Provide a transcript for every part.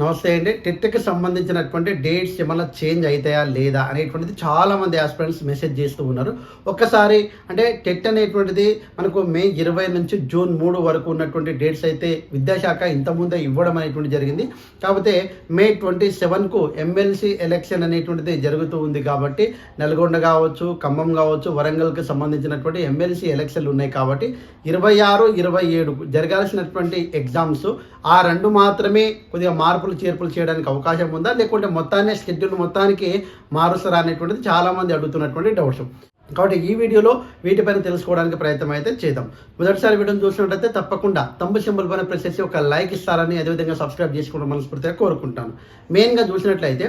నమస్తే అండి. టెట్కి సంబంధించినటువంటి డేట్స్ ఏమైనా చేంజ్ అవుతాయా లేదా అనేటువంటిది చాలామంది ఆస్పిరెంట్స్ మెసేజ్ చేస్తూ ఉన్నారు. ఒక్కసారి అంటే టెట్ అనేటువంటిది మనకు మే ఇరవై నుంచి జూన్ మూడు వరకు ఉన్నటువంటి డేట్స్ అయితే విద్యాశాఖ ఇంతకుముందే ఇవ్వడం అనేటువంటి జరిగింది. కాకపోతే మే ట్వంటీ సెవెన్కు ఎమ్మెల్సీ ఎలక్షన్ అనేటువంటిది జరుగుతూ ఉంది కాబట్టి నల్గొండ కావచ్చు ఖమ్మం కావచ్చు వరంగల్కి సంబంధించినటువంటి ఎమ్మెల్సీ ఎలక్షన్లు ఉన్నాయి కాబట్టి ఇరవై ఆరు ఇరవై ఏడు జరగాల్సినటువంటి ఎగ్జామ్స్ ఆ రెండు మాత్రమే కొద్దిగా మార్పులు చేర్పులు చేయడానికి అవకాశం ఉందా? లేకుంటే మొత్తాన్ని షెడ్యూల్ మొత్తానికి మారుస్తారా అనేటువంటిది చాలామంది అడుగుతున్నటువంటి డౌట్స్ కాబట్టి ఈ వీడియోలో వీటిపైన తెలుసుకోవడానికి ప్రయత్నం అయితే చేద్దాం. మొదటిసారి వీడియోని చూసినట్టయితే తప్పకుండా తమ్ము సింబల్ పైన ప్రెస్ చేసి ఒక లైక్ ఇస్తారని అదేవిధంగా సబ్స్క్రైబ్ చేసుకోవడం మనస్ఫూర్తిగా కోరుకుంటాను. మెయిన్గా చూసినట్లయితే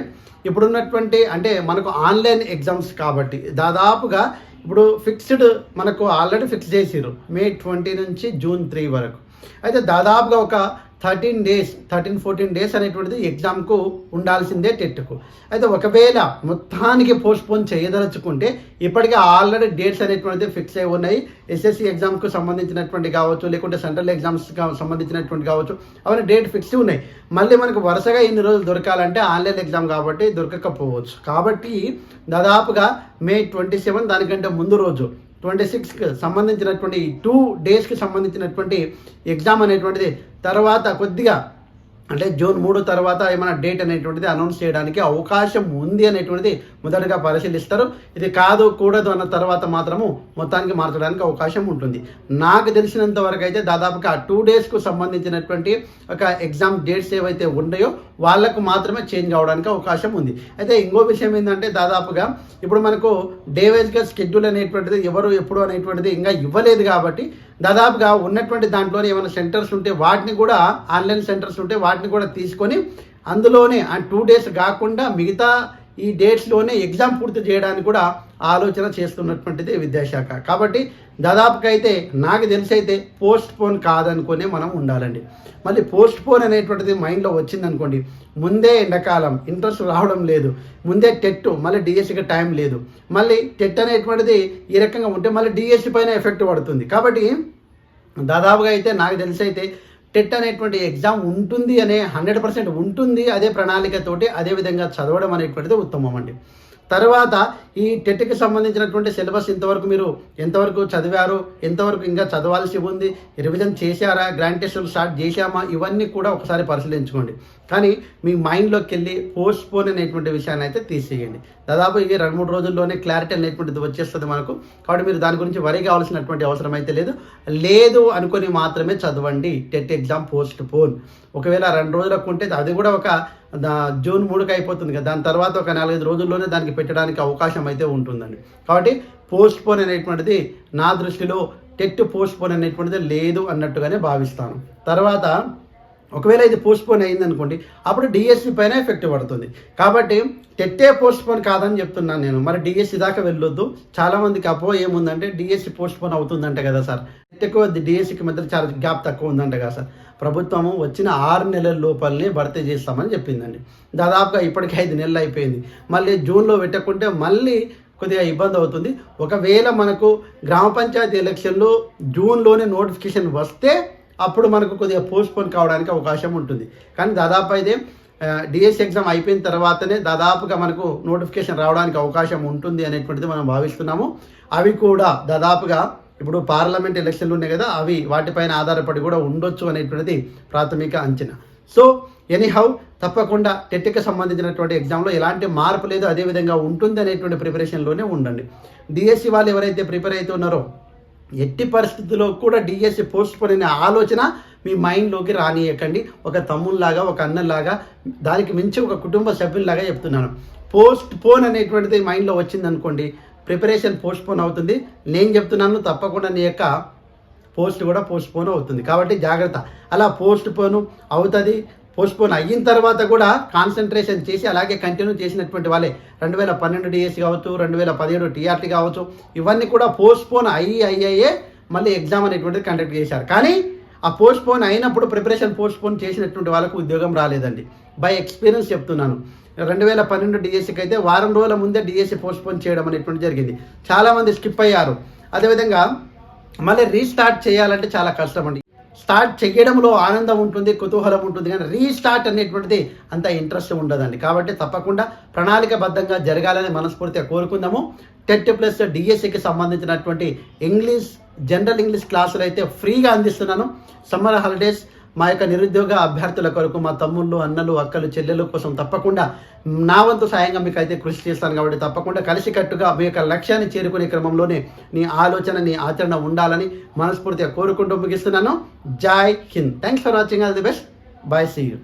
ఇప్పుడున్నటువంటి అంటే మనకు ఆన్లైన్ ఎగ్జామ్స్ కాబట్టి దాదాపుగా ఇప్పుడు ఫిక్స్డ్ మనకు ఆల్రెడీ ఫిక్స్ చేసిరు మే ట్వంటీ నుంచి జూన్ త్రీ వరకు. అయితే దాదాపుగా ఒక thirteen days thirteen fourteen days అనేటువంటిది ఎగ్జామ్కు ఉండాల్సిందే టెట్కు. అయితే ఒకవేళ మొత్తానికి పోస్ట్పోన్ చేయదలుచుకుంటే ఇప్పటికే ఆల్రెడీ డేట్స్ అనేటువంటిది ఫిక్స్ అయి ఉన్నాయి. ఎస్ఎస్సి ఎగ్జామ్కు సంబంధించినటువంటి కావచ్చు లేకుంటే సెంట్రల్ ఎగ్జామ్స్ సంబంధించినటువంటి కావచ్చు అవన్నీ డేట్ ఫిక్స్ ఉన్నాయి. మళ్ళీ మనకు వరుసగా ఇన్ని రోజులు దొరకాలంటే ఆన్లైన్ ఎగ్జామ్ కాబట్టి దొరకకపోవచ్చు. కాబట్టి దాదాపుగా మే ట్వంటీ సెవెన్ దానికంటే ముందు రోజు ట్వంటీ సిక్స్కి సంబంధించినటువంటి టూ డేస్కి సంబంధించినటువంటి ఎగ్జామ్ అనేటువంటిది తర్వాత కొద్దిగా అంటే జూన్ మూడు తర్వాత ఏమైనా డేట్ అనేటువంటిది అనౌన్స్ చేయడానికి అవకాశం ఉంది అనేటువంటిది మొదటగా పరిశీలిస్తారు. ఇది కాదు కూడదు అన్న తర్వాత మాత్రము మొత్తానికి మార్చడానికి అవకాశం ఉంటుంది. నాకు తెలిసినంత వరకు అయితే దాదాపుగా ఆ టూ డేస్కు సంబంధించినటువంటి ఒక ఎగ్జామ్ డేట్స్ ఏవైతే ఉన్నాయో వాళ్ళకు మాత్రమే చేంజ్ అవడానికి అవకాశం ఉంది. అయితే ఇంకో విషయం ఏంటంటే దాదాపుగా ఇప్పుడు మనకు డే వైజ్గా స్కెడ్యూల్ అనేటువంటిది ఎవరు ఎప్పుడు అనేటువంటిది ఇంకా ఇవ్వలేదు కాబట్టి దాదాపుగా ఉన్నటువంటి దాంట్లోనే ఏమైనా సెంటర్స్ ఉంటే వాటిని కూడా ఆన్లైన్ సెంటర్స్ ఉంటే వాటిని కూడా తీసుకొని అందులోనే ఆ టూ డేస్ కాకుండా మిగతా ఈ డేట్స్లోనే ఎగ్జామ్ పూర్తి చేయడానికి కూడా ఆలోచన చేస్తున్నటువంటిది విద్యాశాఖ. కాబట్టి దాదాపుగా అయితే నాకు తెలిసి అయితే పోస్ట్ పోన్ కాదనుకునే మనం ఉండాలండి. మళ్ళీ పోస్ట్ పోన్ అనేటువంటిది మైండ్లో వచ్చిందనుకోండి ముందే ఎండాకాలం ఇంట్రెస్ట్ రావడం లేదు. ముందే టెట్ మళ్ళీ డిఎస్సికి టైం లేదు. మళ్ళీ టెట్ అనేటువంటిది ఈ రకంగా ఉంటే మళ్ళీ డిఎస్సి పైన ఎఫెక్ట్ పడుతుంది. కాబట్టి దాదాపుగా అయితే నాకు తెలిసి అయితే టెట్ అనేటువంటి ఎగ్జామ్ ఉంటుంది అనే హండ్రెడ్ పర్సెంట్ ఉంటుంది అదే ప్రణాళికతోటి అదే విధంగా చదవడం అనేటువంటిది ఉత్తమం అండి. తర్వాత ఈ టెట్కి సంబంధించినటువంటి సిలబస్ ఇంతవరకు మీరు ఎంతవరకు చదివారు ఎంతవరకు ఇంకా చదవాల్సి ఉంది రివిజన్ చేశారా గ్రాండ్ టెస్టులు స్టార్ట్ చేశామా ఇవన్నీ కూడా ఒకసారి పరిశీలించుకోండి. కానీ మీ మైండ్లోకి వెళ్ళి పోస్ట్ పోన్ అనేటువంటి విషయాన్ని అయితే తీసేయండి. దాదాపు ఇవి రెండు మూడు రోజుల్లోనే క్లారిటీ అనేటువంటిది వచ్చేస్తుంది మనకు. కాబట్టి మీరు దాని గురించి వరి కావాల్సినటువంటి అవసరం అయితే లేదు. లేదు అనుకొని మాత్రమే చదవండి. టెట్ ఎగ్జామ్ పోస్ట్ పోన్ ఒకవేళ రెండు రోజులకు ఉంటే అది కూడా ఒక దా జూన్ మూడుకి అయిపోతుంది కదా దాని తర్వాత ఒక నాలుగైదు రోజుల్లోనే దానికి పెట్టడానికి అవకాశం అయితే ఉంటుందండి. కాబట్టి పోస్ట్ పోన్ అనేటువంటిది నా దృష్టిలో టెట్ పోస్ట్ పోన్ అనేటువంటిది లేదు అన్నట్టుగానే భావిస్తాను. తర్వాత ఒకవేళ ఇది పోస్ట్పోన్ అయింది అనుకోండి అప్పుడు డిఎస్సి పైన ఎఫెక్ట్ పడుతుంది. కాబట్టి టెట్టే పోస్ట్పోన్ కాదని చెప్తున్నాను నేను. మరి డిఎస్సి దాకా వెళ్ళొద్దు. చాలామందికి అపో ఏముందంటే డిఎస్సి పోస్ట్పోన్ అవుతుందంట కదా సార్. ఎక్కువ డిఎస్సికి మధ్య చాలా గ్యాప్ తక్కువ ఉందంట కదా సార్. ప్రభుత్వము వచ్చిన ఆరు నెలల లోపలనే భర్తీ చేస్తామని చెప్పిందండి. దాదాపుగా ఇప్పటికి ఐదు నెలలు అయిపోయింది. మళ్ళీ జూన్లో పెట్టకుంటే మళ్ళీ కొద్దిగా ఇబ్బంది అవుతుంది. ఒకవేళ మనకు గ్రామ పంచాయతీ ఎలక్షన్లో జూన్లోనే నోటిఫికేషన్ వస్తే అప్పుడు మనకు కొద్దిగా పోస్ట్పోన్ కావడానికి అవకాశం ఉంటుంది. కానీ దాదాపు అయితే డిఎస్ ఎగ్జామ్ అయిపోయిన తర్వాతనే దాదాపుగా మనకు నోటిఫికేషన్ రావడానికి అవకాశం ఉంటుంది అనేటువంటిది మనం భావిస్తున్నాము. అవి కూడా దాదాపుగా ఇప్పుడు పార్లమెంట్ ఎలక్షన్లు ఉన్నాయి కదా అవి వాటిపైన ఆధారపడి కూడా ఉండొచ్చు అనేటువంటిది ప్రాథమిక అంచనా. సో ఎనీహౌ తప్పకుండా టెట్కి సంబంధించినటువంటి ఎగ్జామ్లో ఎలాంటి మార్పు లేదు అదేవిధంగా ఉంటుంది అనేటువంటి ప్రిపరేషన్లోనే ఉండండి. డిఎస్సి వాళ్ళు ఎవరైతే ప్రిపేర్ అవుతున్నారో ఎట్టి పరిస్థితుల్లో కూడా డిఎస్సి పోస్ట్ పోన్ అనే ఆలోచన మీ మైండ్లోకి రానియకండి. ఒక తమ్ముళ్ళలాగా ఒక అన్నలాగా దానికి మించి ఒక కుటుంబ సభ్యుల్లాగా చెప్తున్నాను. పోస్ట్ పోన్ అనేటువంటిది మైండ్లో వచ్చిందనుకోండి ప్రిపరేషన్ పోస్ట్ పోన్ అవుతుంది. నేను చెప్తున్నాను తప్పకుండా నీ యొక్క పోస్ట్ కూడా పోస్ట్ పోన్ అవుతుంది. కాబట్టి జాగ్రత్త. అలా పోస్ట్ పోను అవుతుంది. పోస్ట్పోన్ అయిన తర్వాత కూడా కాన్సన్ట్రేషన్ చేసి అలాగే కంటిన్యూ చేసినటువంటి వాళ్ళే. రెండు వేల పన్నెండు డిఎస్సి కావచ్చు రెండు వేల పదిహేడు టీఆర్టీ కావచ్చు ఇవన్నీ కూడా పోస్ట్పోన్ అయ్యి అయ్యే మళ్ళీ ఎగ్జామ్ అనేటువంటిది కండక్ట్ చేశారు. కానీ ఆ పోస్ట్పోన్ అయినప్పుడు ప్రిపరేషన్ పోస్ట్పోన్ చేసినటువంటి వాళ్ళకు ఉద్యోగం రాలేదండి. బై ఎక్స్పీరియన్స్ చెప్తున్నాను. రెండు వేల పన్నెండు డిఎస్సికి అయితే వారం రోజుల ముందే డిఎస్సి పోస్ట్పోన్ చేయడం అనేటువంటి జరిగింది. చాలామంది స్కిప్ అయ్యారు. అదేవిధంగా మళ్ళీ రీస్టార్ట్ చేయాలంటే చాలా కష్టం అండి. స్టార్ట్ చేయడంలో ఆనందం ఉంటుంది కుతూహలం ఉంటుంది కానీ రీస్టార్ట్ అనేటువంటిది అంత ఇంట్రెస్ట్ ఉండదండి. కాబట్టి తప్పకుండా ప్రణాళికబద్ధంగా జరగాలని మనస్ఫూర్తిగా కోరుకుందాము. టెట్ ప్లస్ డిఎస్సికి సంబంధించినటువంటి ఇంగ్లీష్ జనరల్ ఇంగ్లీష్ క్లాసులు అయితే ఫ్రీగా అందిస్తున్నాను. సమ్మర్ హాలిడేస్ మా యొక్క నిరుద్యోగ అభ్యర్థుల కొరకు మా తమ్ముళ్ళు అన్నలు అక్కలు చెల్లెల కోసం తప్పకుండా నా వంతు సాయంగా మీకు అయితే కృషి చేస్తాను కాబట్టి తప్పకుండా కలిసికట్టుగా మీ యొక్క లక్ష్యాన్ని చేరుకునే క్రమంలోనే నీ ఆలోచన నీ ఆచరణ ఉండాలని మనస్ఫూర్తిగా కోరుకుంటూ ముగిస్తున్నాను. Jai Hind. Thanks for watching all the best bye see you